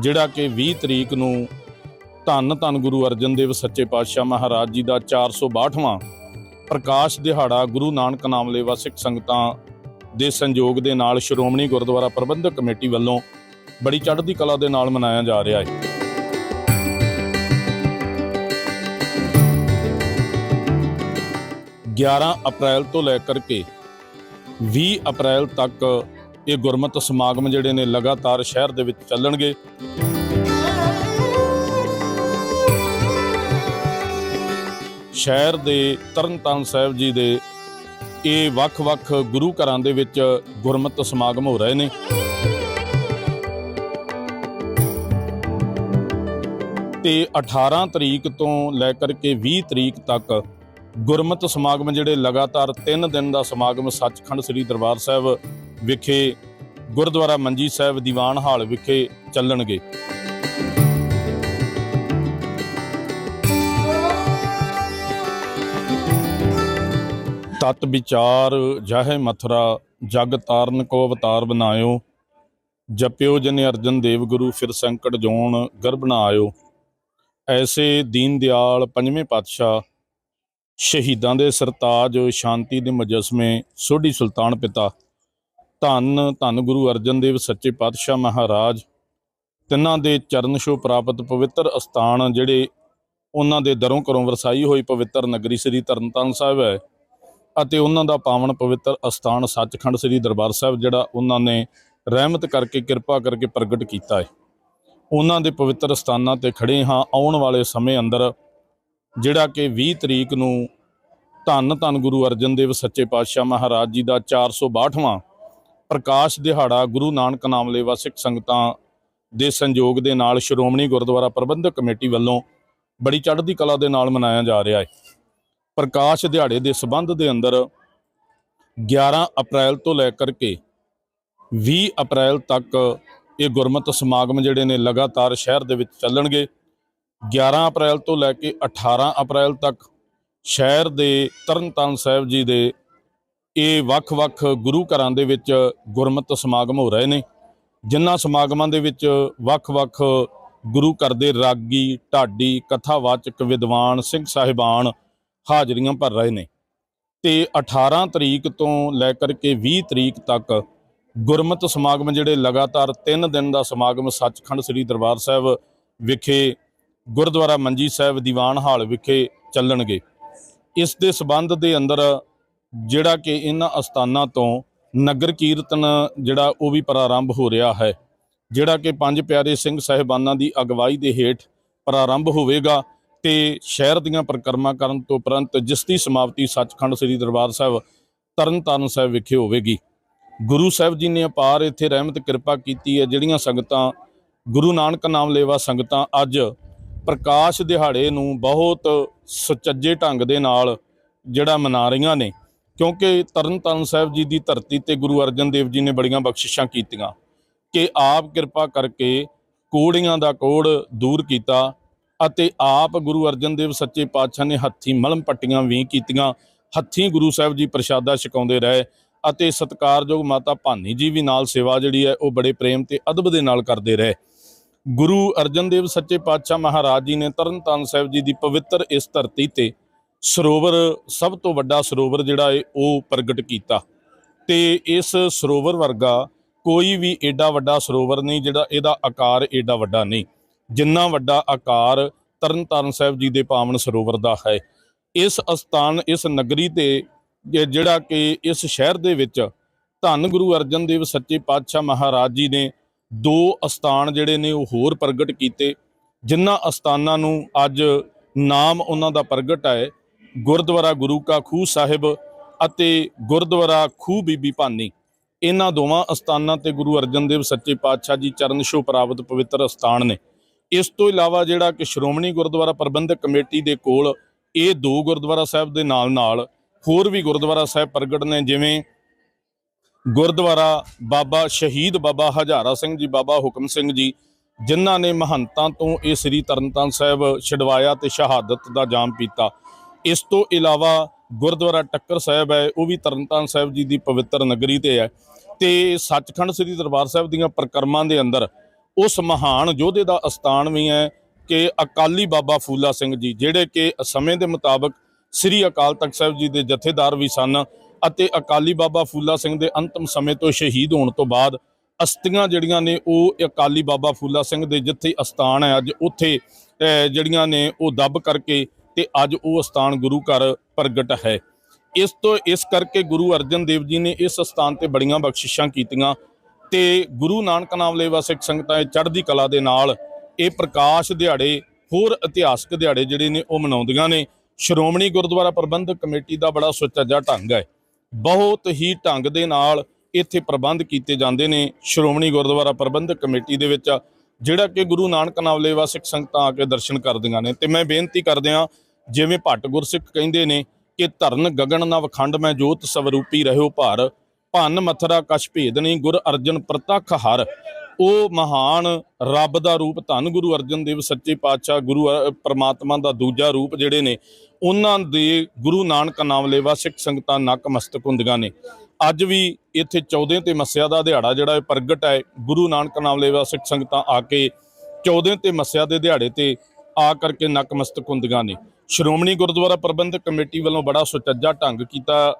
ਜਿਹੜਾ ਕਿ 20 ਤਰੀਕ ਨੂੰ ਧੰਨ ਧੰਨ ਗੁਰੂ ਅਰਜਨ ਦੇਵ ਸੱਚੇ ਪਾਤਸ਼ਾਹ ਮਹਾਰਾਜ ਜੀ ਦਾ 462ਵਾਂ ਪ੍ਰਕਾਸ਼ ਦਿਹਾੜਾ ਗੁਰੂ ਨਾਨਕ ਨਾਮ ਲੇਵਾ ਸਿੱਖ ਸੰਗਤਾਂ ਦੇ ਸੰਯੋਗ ਦੇ ਨਾਲ ਸ਼੍ਰੋਮਣੀ ਗੁਰਦੁਆਰਾ ਪ੍ਰਬੰਧਕ ਕਮੇਟੀ ਵੱਲੋਂ ਬੜੀ ਚੜ੍ਹਦੀ ਕਲਾ ਦੇ ਨਾਲ ਮਨਾਇਆ ਜਾ ਰਿਹਾ ਹੈ। 11 ਅਪ੍ਰੈਲ ਤੋਂ ਲੈ ਕਰਕੇ 20 ਅਪ੍ਰੈਲ ਤੱਕ ਇਹ ਗੁਰਮਤ ਸਮਾਗਮ ਜਿਹੜੇ ਨੇ ਲਗਾਤਾਰ ਸ਼ਹਿਰ ਦੇ ਵਿੱਚ ਚੱਲਣਗੇ। ਸ਼ਹਿਰ ਦੇ ਤਰਨਤਾਰਨ ਸਾਹਿਬ ਜੀ ਦੇ ਇਹ ਵੱਖ-ਵੱਖ ਗੁਰੂ ਘਰਾਂ ਦੇ ਵਿੱਚ ਗੁਰਮਤਿ ਸਮਾਗਮ ਹੋ ਰਹੇ ਨੇ। ਤੇ 18 ਤਰੀਕ ਤੋਂ ਲੈ ਕਰਕੇ 20 ਤਰੀਕ ਤੱਕ ਗੁਰਮਤਿ ਸਮਾਗਮ ਜਿਹੜੇ ਲਗਾਤਾਰ 3 ਦਿਨ ਦਾ ਸਮਾਗਮ ਸੱਚਖੰਡ ਸ੍ਰੀ ਦਰਬਾਰ ਸਾਹਿਬ ਵਿਖੇ ਗੁਰਦੁਆਰਾ ਮੰਜੀ ਸਾਹਿਬ ਦੀਵਾਨ ਹਾਲ ਵਿਖੇ ਚੱਲਣਗੇ। ਤਤ ਵਿਚਾਰ ਜਾਹੇ ਮਥੁਰਾ, ਜਗ ਤਾਰਨ ਕੋ ਅਵਤਾਰ ਬਣਾਇਓ। ਜਪਿਓ ਜਨ ਅਰਜਨ ਦੇਵ ਗੁਰੂ, ਫਿਰ ਸੰਕਟ ਜੋਨ ਗਰਭ ਨਾ ਆਇਓ ਐਸੇ ਦੀਨ ਦਿਆਲ ਪੰਜਵੇਂ ਪਾਤਸ਼ਾਹ, ਸ਼ਹੀਦਾਂ ਦੇ ਸਰਤਾਜ, ਸ਼ਾਂਤੀ ਦੇ ਮੁਜਸਮੇ, ਸੋਢੀ ਸੁਲਤਾਨ ਪਿਤਾ। ਧੰਨ ਧੰਨ ਗੁਰੂ ਅਰਜਨ ਦੇਵ ਸੱਚੇ ਪਾਤਸ਼ਾਹ ਮਹਾਰਾਜ। ਤਿੰਨਾਂ ਦੇ ਚਰਨ ਛੋਹ ਪ੍ਰਾਪਤ ਪਵਿੱਤਰ ਅਸਥਾਨ ਜਿਹੜੇ ਉਹਨਾਂ ਦੇ ਦਰੋਂ ਘਰੋਂ ਵਰਸਾਈ ਹੋਈ ਪਵਿੱਤਰ ਨਗਰੀ ਸ੍ਰੀ ਤਰਨਤਾਰਨ ਸਾਹਿਬ ਹੈ ਅਤੇ ਉਹਨਾਂ ਦਾ ਪਾਵਨ ਪਵਿੱਤਰ ਅਸਥਾਨ ਸੱਚਖੰਡ ਸ੍ਰੀ ਦਰਬਾਰ ਸਾਹਿਬ ਜਿਹੜਾ ਉਹਨਾਂ ਨੇ ਰਹਿਮਤ ਕਰਕੇ, ਕਿਰਪਾ ਕਰਕੇ ਪ੍ਰਗਟ ਕੀਤਾ ਹੈ। ਉਹਨਾਂ ਦੇ ਪਵਿੱਤਰ ਸਥਾਨਾਂ ਤੇ ਖੜੇ ਹਾਂ ਆਉਣ ਵਾਲੇ ਸਮੇਂ ਅੰਦਰ, ਜਿਹੜਾ ਕਿ 20 ਤਰੀਕ ਨੂੰ ਧੰਨ ਧੰਨ ਗੁਰੂ ਅਰਜਨ ਦੇਵ ਸੱਚੇ ਪਾਤਸ਼ਾਹ ਮਹਾਰਾਜ ਜੀ ਦਾ 462ਵਾਂ ਪ੍ਰਕਾਸ਼ ਦਿਹਾੜਾ ਗੁਰੂ ਨਾਨਕ ਨਾਮ ਲੇਵਾ ਸਿੱਖ ਸੰਗਤਾਂ ਦੇ ਸੰਯੋਗ ਦੇ ਨਾਲ ਸ਼੍ਰੋਮਣੀ ਗੁਰਦੁਆਰਾ ਪ੍ਰਬੰਧਕ ਕਮੇਟੀ ਵੱਲੋਂ ਬੜੀ ਚੜ੍ਹਦੀ ਕਲਾ ਦੇ ਨਾਲ ਮਨਾਇਆ ਜਾ ਰਿਹਾ ਹੈ। ਪ੍ਰਕਾਸ਼ ਦਿਹਾੜੇ ਦੇ ਸਬੰਧ ਦੇ ਅੰਦਰ 11 ਅਪ੍ਰੈਲ ਤੋਂ ਲੈ ਕਰਕੇ 20 ਅਪ੍ਰੈਲ ਤੱਕ ਇਹ ਗੁਰਮਤਿ ਸਮਾਗਮ ਜਿਹੜੇ ਨੇ ਲਗਾਤਾਰ ਸ਼ਹਿਰ ਦੇ ਵਿੱਚ ਚੱਲਣਗੇ। 11 ਅਪ੍ਰੈਲ ਤੋਂ ਲੈ ਕੇ 18 ਅਪ੍ਰੈਲ ਤੱਕ ਸ਼ਹਿਰ ਦੇ ਤਰਨਤਾਰਨ ਸਾਹਿਬ ਜੀ ਦੇ ਇਹ ਵੱਖ-ਵੱਖ ਗੁਰੂ ਘਰਾਂ ਦੇ ਵਿੱਚ ਗੁਰਮਤਿ ਸਮਾਗਮ ਹੋ ਰਹੇ ਨੇ। ਜਿਨ੍ਹਾਂ ਸਮਾਗਮਾਂ ਦੇ ਵਿੱਚ ਵੱਖ-ਵੱਖ ਗੁਰੂ ਘਰ ਦੇ ਰਾਗੀ, ਢਾਡੀ, ਕਥਾਵਾਚਕ ਵਿਦਵਾਨ, ਸਿੰਘ ਸਾਹਿਬਾਨ ਹਾਜ਼ਰੀਆਂ ਭਰ ਰਹੇ ਨੇ। ਤੇ 18 ਤਰੀਕ ਤੋਂ ਲੈ ਕਰਕੇ 20 ਤਰੀਕ ਤੱਕ ਗੁਰਮਤਿ ਸਮਾਗਮ ਜਿਹੜੇ ਲਗਾਤਾਰ 3 ਦਿਨ ਦਾ ਸਮਾਗਮ ਸੱਚਖੰਡ ਸ੍ਰੀ ਦਰਬਾਰ ਸਾਹਿਬ ਵਿਖੇ ਗੁਰਦੁਆਰਾ ਮੰਜੀ ਸਾਹਿਬ ਦੀਵਾਨ ਹਾਲ ਵਿਖੇ ਚੱਲਣਗੇ। ਇਸ ਦੇ ਸਬੰਧ ਦੇ ਅੰਦਰ ਜਿਹੜਾ ਕਿ ਇਹਨਾਂ ਅਸਥਾਨਾਂ ਤੋਂ ਨਗਰ ਕੀਰਤਨ ਜਿਹੜਾ ਉਹ ਵੀ ਪ੍ਰਾਰੰਭ ਹੋ ਰਿਹਾ ਹੈ, ਜਿਹੜਾ ਕਿ ਪੰਜ ਪਿਆਰੇ ਸਿੰਘ ਸਾਹਿਬਾਨਾਂ ਦੀ ਅਗਵਾਈ ਦੇ ਹੇਠ ਪ੍ਰਾਰੰਭ ਹੋਵੇਗਾ ਤੇ ਸ਼ਹਿਰ ਦੀਆਂ ਪਰਿਕਰਮਾ ਕਰਨ ਤੋਂ ਉਪਰੰਤ ਜਿਸ ਦੀ ਸਮਾਪਤੀ ਸੱਚਖੰਡ ਸ੍ਰੀ ਦਰਬਾਰ ਸਾਹਿਬ ਤਰਨਤਾਰਨ ਸਾਹਿਬ ਵਿਖੇ ਹੋਵੇਗੀ। ਗੁਰੂ ਸਾਹਿਬ ਜੀ ਨੇ ਅਪਾਰ ਇੱਥੇ ਰਹਿਮਤ ਕਿਰਪਾ ਕੀਤੀ ਹੈ, ਜਿਹੜੀਆਂ ਸੰਗਤਾਂ, ਗੁਰੂ ਨਾਨਕ ਨਾਮ ਲੇਵਾ ਸੰਗਤਾਂ ਅੱਜ ਪ੍ਰਕਾਸ਼ ਦਿਹਾੜੇ ਨੂੰ ਬਹੁਤ ਸੁਚੱਜੇ ਢੰਗ ਦੇ ਨਾਲ ਜਿਹੜਾ ਮਨਾ ਰਹੀਆਂ ਨੇ। ਕਿਉਂਕਿ ਤਰਨਤਾਰਨ ਸਾਹਿਬ ਜੀ ਦੀ ਧਰਤੀ ਤੇ ਗੁਰੂ ਅਰਜਨ ਦੇਵ ਜੀ ਨੇ ਬੜੀਆਂ ਬਖਸ਼ਿਸ਼ਾਂ ਕੀਤੀਆਂ ਕਿ ਆਪ ਕਿਰਪਾ ਕਰਕੇ ਕੋੜੀਆਂ ਦਾ ਕੋੜ ਦੂਰ ਕੀਤਾ ਅਤੇ ਆਪ ਗੁਰੂ ਅਰਜਨ ਦੇਵ ਸੱਚੇ ਪਾਤਸ਼ਾਹ ਨੇ ਹੱਥੀ ਮਲਮ ਪੱਟੀਆਂ ਵੀ ਕੀਤੀਆਂ, ਹੱਥੀ ਗੁਰੂ ਸਾਹਿਬ ਜੀ ਪ੍ਰਸ਼ਾਦਾ ਛਕਾਉਂਦੇ ਰਹੇ ਅਤੇ ਸਤਿਕਾਰਯੋਗ ਮਾਤਾ ਭਾਨੀ ਜੀ ਵੀ ਨਾਲ ਸੇਵਾ ਜਿਹੜੀ ਹੈ ਉਹ ਬੜੇ ਪ੍ਰੇਮ ਤੇ ਅਦਬ ਦੇ ਨਾਲ ਕਰਦੇ ਰਹੇ। ਗੁਰੂ ਅਰਜਨ ਦੇਵ ਸੱਚੇ ਪਾਤਸ਼ਾਹ ਮਹਾਰਾਜ ਜੀ ਨੇ ਤਰਨਤਾਰਨ ਸਾਹਿਬ ਜੀ ਦੀ ਪਵਿੱਤਰ ਇਸ ਧਰਤੀ ਤੇ ਸਰੋਵਰ, ਸਭ ਤੋਂ ਵੱਡਾ ਸਰੋਵਰ ਜਿਹੜਾ ਹੈ ਉਹ ਪ੍ਰਗਟ ਕੀਤਾ। ਤੇ ਇਸ ਸਰੋਵਰ ਵਰਗਾ ਕੋਈ ਵੀ ਏਡਾ ਵੱਡਾ ਸਰੋਵਰ ਨਹੀਂ, ਜਿਹੜਾ ਇਹਦਾ ਆਕਾਰ ਏਡਾ ਵੱਡਾ ਨਹੀਂ। ਜਿੰਨਾ ਵੱਡਾ ਆਕਾਰ ਤਰਨਤਾਰਨ ਸਾਹਿਬ ਜੀ ਦੇ ਪਾਵਨ ਸਰੋਵਰ ਦਾ ਹੈ। ਇਸ ਅਸਥਾਨ, ਇਸ ਨਗਰੀ ਤੇ ਜਿਹੜਾ ਕਿ ਇਸ ਸ਼ਹਿਰ ਦੇ ਵਿੱਚ ਧੰਨ ਗੁਰੂ ਅਰਜਨ ਦੇਵ ਸੱਚੇ ਪਾਤਸ਼ਾਹ ਮਹਾਰਾਜ ਜੀ ਨੇ ਦੋ ਅਸਥਾਨ ਜਿਹੜੇ ਨੇ, ਉਹ ਹੋਰ ਪ੍ਰਗਟ ਕੀਤੇ। ਜਿਨ੍ਹਾਂ ਅਸਥਾਨਾਂ ਨੂੰ ਅੱਜ ਨਾਮ ਉਹਨਾਂ ਦਾ ਪ੍ਰਗਟ ਹੈ ਗੁਰਦੁਆਰਾ ਗੁਰੂ ਕਾ ਖੂਹ ਸਾਹਿਬ ਅਤੇ ਗੁਰਦੁਆਰਾ ਖੂਹ ਬੀਬੀ ਭਾਨੀ। ਇਹਨਾਂ ਦੋਵਾਂ ਅਸਥਾਨਾਂ ਤੇ ਗੁਰੂ ਅਰਜਨ ਦੇਵ ਸੱਚੇ ਪਾਤਸ਼ਾਹ ਜੀ ਚਰਨ ਛੋਹ ਪ੍ਰਾਪਤ ਪਵਿੱਤਰ ਅਸਥਾਨ ਨੇ। ਇਸ ਤੋਂ ਇਲਾਵਾ ਜਿਹੜਾ ਕਿ ਸ਼੍ਰੋਮਣੀ ਗੁਰਦੁਆਰਾ ਪ੍ਰਬੰਧਕ ਕਮੇਟੀ ਦੇ ਕੋਲ ਇਹ ਦੋ ਗੁਰਦੁਆਰਾ ਸਾਹਿਬ ਦੇ ਨਾਲ ਨਾਲ ਹੋਰ ਵੀ ਗੁਰਦੁਆਰਾ ਸਾਹਿਬ ਪ੍ਰਗਟ ਨੇ, ਜਿਵੇਂ ਗੁਰਦੁਆਰਾ ਬਾਬਾ ਸ਼ਹੀਦ ਬਾਬਾ ਹਜ਼ਾਰਾ ਸਿੰਘ ਜੀ, ਬਾਬਾ ਹੁਕਮ ਸਿੰਘ ਜੀ, ਜਿਨ੍ਹਾਂ ਨੇ ਮਹੰਤਾਂ ਤੋਂ ਇਹ ਸ੍ਰੀ ਤਰਨਤਾਰਨ ਸਾਹਿਬ ਛਡਵਾਇਆ ਤੇ ਸ਼ਹਾਦਤ ਦਾ ਜਾਮ ਪੀਤਾ। ਇਸ ਤੋਂ ਇਲਾਵਾ ਗੁਰਦੁਆਰਾ ਟੱਕਰ ਸਾਹਿਬ ਹੈ, ਉਹ ਵੀ ਤਰਨਤਾਰਨ ਸਾਹਿਬ ਜੀ ਦੀ ਪਵਿੱਤਰ ਨਗਰੀ ਤੇ ਹੈ ਤੇ ਸੱਚਖੰਡ ਸ੍ਰੀ ਦਰਬਾਰ ਸਾਹਿਬ ਦੀਆਂ ਪ੍ਰਕਰਮਾਂ ਦੇ ਅੰਦਰ ਉਸ ਮਹਾਨ ਯੋਧੇ ਦਾ ਅਸਥਾਨ ਵੀ ਹੈ ਕਿ ਅਕਾਲੀ ਬਾਬਾ ਫੂਲਾ ਸਿੰਘ ਜੀ, ਜਿਹੜੇ ਕਿ ਸਮੇਂ ਦੇ ਮੁਤਾਬਕ ਸ੍ਰੀ ਅਕਾਲ ਤਖਤ ਸਾਹਿਬ ਜੀ ਦੇ ਜਥੇਦਾਰ ਵੀ ਸਨ ਅਤੇ ਅਕਾਲੀ ਬਾਬਾ ਫੂਲਾ ਸਿੰਘ ਦੇ ਅੰਤਮ ਸਮੇਂ ਤੋਂ ਸ਼ਹੀਦ ਹੋਣ ਤੋਂ ਬਾਅਦ ਅਸਥੀਆਂ ਜਿਹੜੀਆਂ ਨੇ, ਉਹ ਅਕਾਲੀ ਬਾਬਾ ਫੂਲਾ ਸਿੰਘ ਦੇ ਜਿੱਥੇ ਅਸਥਾਨ ਹੈ, ਅੱਜ ਉੱਥੇ ਜਿਹੜੀਆਂ ਨੇ, ਉਹ ਦੱਬ ਕਰਕੇ ਤੇ ਅੱਜ ਉਹ ਅਸਥਾਨ ਗੁਰੂ ਘਰ ਪ੍ਰਗਟ ਹੈ। ਇਸ ਤੋਂ, ਇਸ ਕਰਕੇ ਗੁਰੂ ਅਰਜਨ ਦੇਵ ਜੀ ਨੇ ਇਸ ਸਥਾਨ ਤੇ ਬੜੀਆਂ ਬਖਸ਼ਿਸ਼ਾਂ ਕੀਤੀਆਂ ਤੇ ਗੁਰੂ ਨਾਨਕ ਨਾਮ ਲੇਵਾ ਸਿੱਖ ਸੰਗਤਾਂ ਇਹ ਚੜ੍ਹਦੀ ਕਲਾ ਦੇ ਨਾਲ ਇਹ ਪ੍ਰਕਾਸ਼ ਦਿਹਾੜੇ, ਹੋਰ ਇਤਿਹਾਸਕ ਦਿਹਾੜੇ ਜਿਹੜੇ ਨੇ ਉਹ ਮਨਾਉਂਦੀਆਂ ਨੇ। ਸ਼੍ਰੋਮਣੀ ਗੁਰਦੁਆਰਾ ਪ੍ਰਬੰਧਕ ਕਮੇਟੀ ਦਾ ਬੜਾ ਸੁਚੱਜਾ ਢੰਗ ਹੈ। ਬਹੁਤ ਹੀ ਢੰਗ ਦੇ ਨਾਲ ਇੱਥੇ ਪ੍ਰਬੰਧ ਕੀਤੇ ਜਾਂਦੇ ਨੇ ਸ਼੍ਰੋਮਣੀ ਗੁਰਦੁਆਰਾ ਪ੍ਰਬੰਧਕ ਕਮੇਟੀ ਦੇ ਵਿੱਚ, ਜਿਹੜਾ ਕਿ ਗੁਰੂ ਨਾਨਕ ਨਾਮ ਲੇਵਾ ਸਿੱਖ ਸੰਗਤਾਂ ਆ ਕੇ ਦਰਸ਼ਨ ਕਰਦੀਆਂ ਨੇ। ਤੇ ਮੈਂ ਬੇਨਤੀ ਕਰਦਿਆਂ ਜਿਵੇਂ ਭੱਟ ਗੁਰਸਿੱਖ ਕਹਿੰਦੇ ਨੇ ਕਿ ਧਰਨ ਗਗਨ ਨਾ ਵਖੰਡ ਮੈਂ ਜੋਤ ਸਵਰੂਪੀ ਰਹਿਓ ਭਾਰ, ਭੰਨ ਮਥਰਾ ਕਛ ਭੇਦ ਨਹੀਂ ਗੁਰ ਅਰਜਨ ਪ੍ਰਤੱਖ ਹਰ। ਉਹ ਮਹਾਨ ਰੱਬ ਦਾ ਰੂਪ ਧੰਨ ਗੁਰੂ ਅਰਜਨ ਦੇਵ ਸੱਚੇ ਪਾਤਸ਼ਾਹ ਗੁਰੂ ਅ- ਪ੍ਰਮਾਤਮਾ ਦਾ ਦੂਜਾ ਰੂਪ ਜਿਹੜੇ ਨੇ, ਉਹਨਾਂ ਦੇ ਗੁਰੂ ਨਾਨਕ ਨਾਮ ਲੈਵਾ ਸਿੱਖ ਸੰਗਤਾਂ ਨਕਮਸਤਕ ਹੁੰਦੀਆਂ ਨੇ। ਅੱਜ ਵੀ ਇੱਥੇ 14 ਤੇ ਮੱਸਿਆ ਦਾ ਦਿਹਾੜਾ ਜਿਹੜਾ ਇਹ ਪ੍ਰਗਟ ਹੈ, ਗੁਰੂ ਨਾਨਕ ਨਾਮ ਲੈਵਾ ਸਿੱਖ ਸੰਗਤਾਂ ਆ ਕੇ 14 ਤੇ ਮੱਸਿਆ ਦੇ ਦਿਹਾੜੇ ਤੇ ਆ ਕਰਕੇ ਨਕਮਸਤਕ ਹੁੰਦੀਆਂ ਨੇ। ਸ਼੍ਰੋਮਣੀ ਗੁਰਦੁਆਰਾ ਪ੍ਰਬੰਧਕ ਕਮੇਟੀ ਵੱਲੋਂ ਬੜਾ ਸੁਚੱਜਾ ਢੰਗ ਕੀਤਾ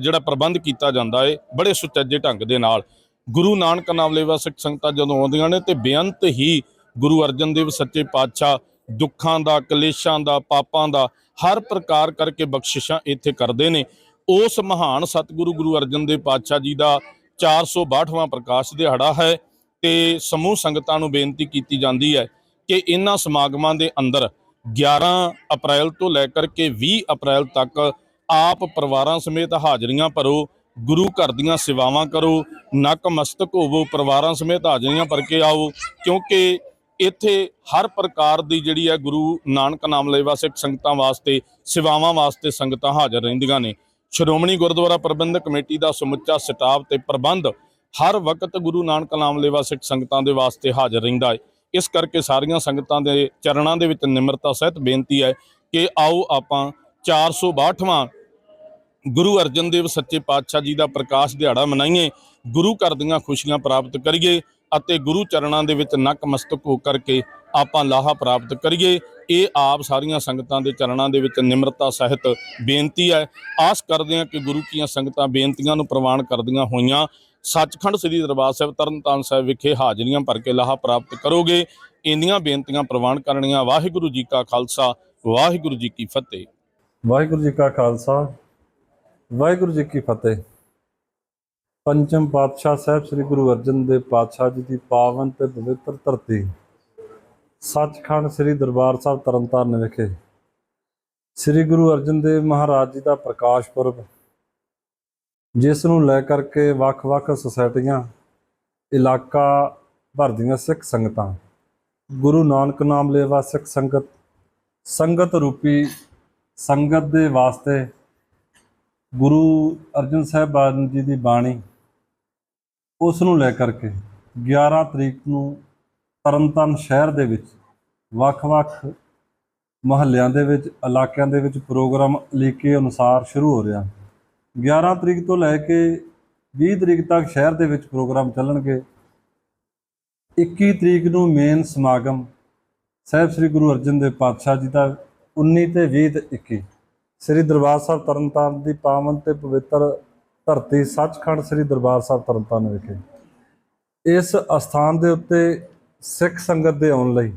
ਜਿਹੜਾ ਪ੍ਰਬੰਧ ਕੀਤਾ ਜਾਂਦਾ ਹੈ ਬੜੇ ਸੁਚੱਜੇ ਢੰਗ ਦੇ ਨਾਲ। ਗੁਰੂ ਨਾਨਕ ਨਾਮਲੇਵਾ ਸਿੱਖ ਸੰਗਤਾਂ ਜਦੋਂ ਆਉਂਦੀਆਂ ਨੇ ਤੇ ਬੇਅੰਤ ਹੀ ਗੁਰੂ ਅਰਜਨ ਦੇਵ ਸੱਚੇ ਪਾਤਸ਼ਾਹ ਦੁੱਖਾਂ ਦਾ, ਕਲੇਸ਼ਾਂ ਦਾ, ਪਾਪਾਂ ਦਾ ਹਰ ਪ੍ਰਕਾਰ ਕਰਕੇ ਬਖਸ਼ਿਸ਼ਾਂ ਇੱਥੇ ਕਰਦੇ ਨੇ। ਉਸ ਮਹਾਨ ਸਤਿਗੁਰੂ ਗੁਰੂ ਅਰਜਨ ਦੇਵ ਪਾਤਸ਼ਾਹ ਜੀ ਦਾ 462ਵਾਂ ਪ੍ਰਕਾਸ਼ ਦਿਹਾੜਾ ਹੈ ਤੇ ਸਮੂਹ ਸੰਗਤਾਂ ਨੂੰ ਬੇਨਤੀ ਕੀਤੀ ਜਾਂਦੀ ਹੈ ਕਿ ਇਹਨਾਂ ਸਮਾਗਮਾਂ ਦੇ ਅੰਦਰ 11 ਅਪ੍ਰੈਲ ਤੋਂ ਲੈ ਕਰਕੇ 20 ਅਪ੍ਰੈਲ ਤੱਕ ਆਪ ਪਰਿਵਾਰਾਂ ਸਮੇਤ ਹਾਜ਼ਰੀਆਂ ਭਰੋ, ਗੁਰੂ ਘਰ ਦੀਆਂ ਸੇਵਾਵਾਂ ਕਰੋ ਨਕਮਸਤਕ ਹੋਵੋ, ਪਰਿਵਾਰਾਂ ਸਮੇਤ ਹਾਜ਼ਰੀਆਂ ਭਰ ਕੇ ਆਓ, ਕਿਉਂਕਿ ਇੱਥੇ ਹਰ ਪ੍ਰਕਾਰ ਦੀ ਜਿਹੜੀ ਹੈ ਗੁਰੂ ਨਾਨਕ ਨਾਮ ਲੈਵਾ ਸਿੱਖ ਸੰਗਤਾਂ ਵਾਸਤੇ, ਸੇਵਾਵਾਂ ਵਾਸਤੇ ਸੰਗਤਾਂ ਹਾਜ਼ਰ ਰਹਿੰਦੀਆਂ ਨੇ। ਸ਼੍ਰੋਮਣੀ ਗੁਰਦੁਆਰਾ ਪ੍ਰਬੰਧਕ ਕਮੇਟੀ ਦਾ ਸਮੁੱਚਾ ਸਟਾਫ ਤੇ ਪ੍ਰਬੰਧ ਹਰ ਵਕਤ ਗੁਰੂ ਨਾਨਕ ਨਾਮ ਲੈਵਾ ਸਿੱਖ ਸੰਗਤਾਂ ਦੇ ਵਾਸਤੇ ਹਾਜ਼ਰ ਰਹਿੰਦਾ ਹੈ। ਇਸ ਕਰਕੇ ਸਾਰੀਆਂ ਸੰਗਤਾਂ ਦੇ ਚਰਨਾਂ ਦੇ ਵਿੱਚ ਨਿਮਰਤਾ ਸਹਿਤ ਬੇਨਤੀ ਹੈ ਕਿ ਆਓ ਆਪਾਂ 462ਵਾਂ ਗੁਰੂ ਅਰਜਨ ਦੇਵ ਸੱਚੇ ਪਾਤਸ਼ਾਹ ਜੀ ਦਾ ਪ੍ਰਕਾਸ਼ ਦਿਹਾੜਾ ਮਨਾਈਏ, ਗੁਰੂ ਘਰ ਦੀਆਂ ਖੁਸ਼ੀਆਂ ਪ੍ਰਾਪਤ ਕਰੀਏ ਅਤੇ ਗੁਰੂ ਚਰਨਾਂ ਦੇ ਵਿੱਚ ਨਕਮਸਤਕ ਹੋ ਕਰਕੇ ਆਪਾਂ ਲਾਹਾ ਪ੍ਰਾਪਤ ਕਰੀਏ। ਇਹ ਆਪ ਸਾਰੀਆਂ ਸੰਗਤਾਂ ਦੇ ਚਰਨਾਂ ਦੇ ਵਿੱਚ ਨਿਮਰਤਾ ਸਹਿਤ ਬੇਨਤੀ ਹੈ। ਆਸ ਕਰਦੇ ਹਾਂ ਕਿ ਗੁਰੂ ਕੀਆਂ ਸੰਗਤਾਂ ਬੇਨਤੀਆਂ ਨੂੰ ਪ੍ਰਵਾਨ ਕਰਦੀਆਂ ਹੋਈਆਂ ਸੱਚਖੰਡ ਸ੍ਰੀ ਦਰਬਾਰ ਸਾਹਿਬ, ਤਰਨਤਾਰਨ ਸਾਹਿਬ ਵਿਖੇ ਹਾਜ਼ਰੀਆਂ ਭਰ ਕੇ ਲਾਹਾ ਪ੍ਰਾਪਤ ਕਰੋਗੇ। ਇੰਨੀਆਂ ਬੇਨਤੀਆਂ ਪ੍ਰਵਾਨ ਕਰਨੀਆਂ। ਵਾਹਿਗੁਰੂ ਜੀ ਕਾ ਖਾਲਸਾ, ਵਾਹਿਗੁਰੂ ਜੀ ਕੀ ਫਤਿਹ। ਵਾਹਿਗੁਰੂ ਜੀ ਕਾ ਖਾਲਸਾ, ਵਾਹਿਗੁਰੂ ਜੀ ਕੀ ਫਤਿਹ। ਪੰਚਮ ਪਾਤਸ਼ਾਹ ਸਾਹਿਬ ਸ੍ਰੀ ਗੁਰੂ ਅਰਜਨ ਦੇਵ ਪਾਤਸ਼ਾਹ ਜੀ ਦੀ ਪਾਵਨ ਤੇ ਪਵਿੱਤਰ ਧਰਤੀ, ਸੱਚਖੰਡ ਸ੍ਰੀ ਦਰਬਾਰ ਸਾਹਿਬ ਤਰਨਤਾਰਨ ਵਿਖੇ। ਸ੍ਰੀ ਗੁਰੂ ਅਰਜਨ ਦੇਵ ਮਹਾਰਾਜ ਜੀ ਦਾ ਪ੍ਰਕਾਸ਼ ਪੁਰਬ ਜਿਸ ਨੂੰ ਲੈ ਕਰਕੇ ਵੱਖ-ਵੱਖ ਸੁਸਾਇਟੀਆਂ, ਇਲਾਕਾ ਭਰ ਦੀਆਂ ਸਿੱਖ ਸੰਗਤਾਂ, ਗੁਰੂ ਨਾਨਕ ਨਾਮ ਲੇਵਾ ਸਿੱਖ ਸੰਗਤ ਸੰਗਤ ਰੂਪੀ ਸੰਗਤ ਦੇ ਵਾਸਤੇ ਗੁਰੂ ਅਰਜਨ ਸਾਹਿਬਾਨ ਜੀ ਦੀ ਬਾਣੀ, ਉਸ ਨੂੰ ਲੈ ਕਰਕੇ 11 ਤਰੀਕ ਨੂੰ ਤਰਨਤਾਰਨ ਸ਼ਹਿਰ ਦੇ ਵਿੱਚ ਵੱਖ-ਵੱਖ ਮਹੱਲਿਆਂ ਦੇ ਵਿੱਚ, ਇਲਾਕਿਆਂ ਦੇ ਵਿੱਚ ਪ੍ਰੋਗਰਾਮ ਲੀਕੇ ਅਨੁਸਾਰ ਸ਼ੁਰੂ ਹੋ ਰਿਹਾ। 11 ਤਰੀਕ ਤੋਂ ਲੈ ਕੇ 20 ਤਰੀਕ ਤੱਕ ਸ਼ਹਿਰ ਦੇ ਵਿੱਚ ਪ੍ਰੋਗਰਾਮ ਚੱਲਣਗੇ। 21 ਤਰੀਕ ਨੂੰ ਮੇਨ ਸਮਾਗਮ ਸਾਹਿਬ ਸ੍ਰੀ ਗੁਰੂ ਅਰਜਨ ਦੇਵ ਪਾਤਸ਼ਾਹ ਜੀ ਦਾ 19 ਤੇ 20 ਤੇ 21 ਸ੍ਰੀ ਦਰਬਾਰ ਸਾਹਿਬ ਤਰਨਤਾਰਨ ਦੀ ਪਾਵਨ ਤੇ ਪਵਿੱਤਰ ਧਰਤੀ ਸੱਚਖੰਡ ਸ੍ਰੀ ਦਰਬਾਰ ਸਾਹਿਬ ਤਰਨਤਾਰਨ ਵਿਖੇ। ਇਸ ਅਸਥਾਨ ਦੇ ਉੱਤੇ ਸਿੱਖ ਸੰਗਤ ਦੇ ਆਉਣ ਲਈ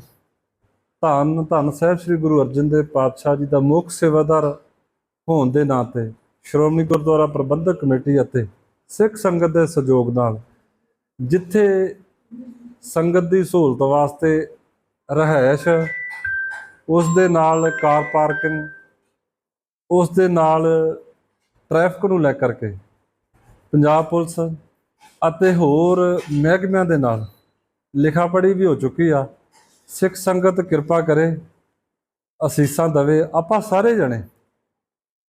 ਧੰਨ ਧੰਨ ਸਾਹਿਬ ਸ੍ਰੀ ਗੁਰੂ ਅਰਜਨ ਦੇਵ ਪਾਤਸ਼ਾਹ ਜੀ ਦਾ ਮੁੱਖ ਸੇਵਾਦਾਰ ਹੋਣ ਦੇ ਨਾਤੇ ਸ਼੍ਰੋਮਣੀ ਗੁਰਦੁਆਰਾ ਪ੍ਰਬੰਧਕ ਕਮੇਟੀ ਅਤੇ ਸਿੱਖ ਸੰਗਤ ਦੇ ਸਹਿਯੋਗ ਨਾਲ ਜਿੱਥੇ ਸੰਗਤ ਦੀ ਸਹੂਲਤ ਵਾਸਤੇ ਰਹਿائش ਉਸ ਦੇ ਨਾਲ ਕਾਰ ਪਾਰਕਿੰਗ, ਉਸ ਦੇ ਨਾਲ ਟ੍ਰੈਫਿਕ ਨੂੰ ਲੈ ਕਰਕੇ ਪੰਜਾਬ ਪੁਲਿਸ ਅਤੇ ਹੋਰ ਮਹਿਕਮਿਆਂ ਦੇ ਨਾਲ ਲਿਖਾ ਪੜੀ ਵੀ ਹੋ ਚੁੱਕੀ ਆ। ਸਿੱਖ ਸੰਗਤ ਕਿਰਪਾ ਕਰੇ, ਅਸੀਸਾਂ ਦਵੇ। ਆਪਾਂ ਸਾਰੇ ਜਣੇ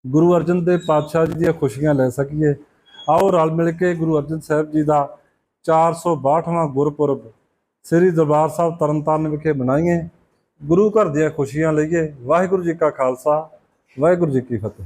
ਗੁਰੂ ਅਰਜਨ ਦੇਵ ਪਾਤਸ਼ਾਹ ਜੀ ਦੀਆਂ ਖੁਸ਼ੀਆਂ ਲੈ ਸਕੀਏ। ਆਓ ਰਲ ਮਿਲ ਕੇ ਗੁਰੂ ਅਰਜਨ ਸਾਹਿਬ ਜੀ ਦਾ 462ਵਾਂ ਗੁਰਪੁਰਬ ਸ੍ਰੀ ਦਰਬਾਰ ਸਾਹਿਬ ਤਰਨਤਾਰਨ ਵਿਖੇ ਮਨਾਈਏ। ਗੁਰੂ ਘਰ ਦੀਆਂ ਖੁਸ਼ੀਆਂ ਲਈਏ। ਵਾਹਿਗੁਰੂ ਜੀ ਕਾ ਖਾਲਸਾ, ਵਾਹਿਗੁਰੂ ਜੀ ਕੀ ਫਤਿਹ।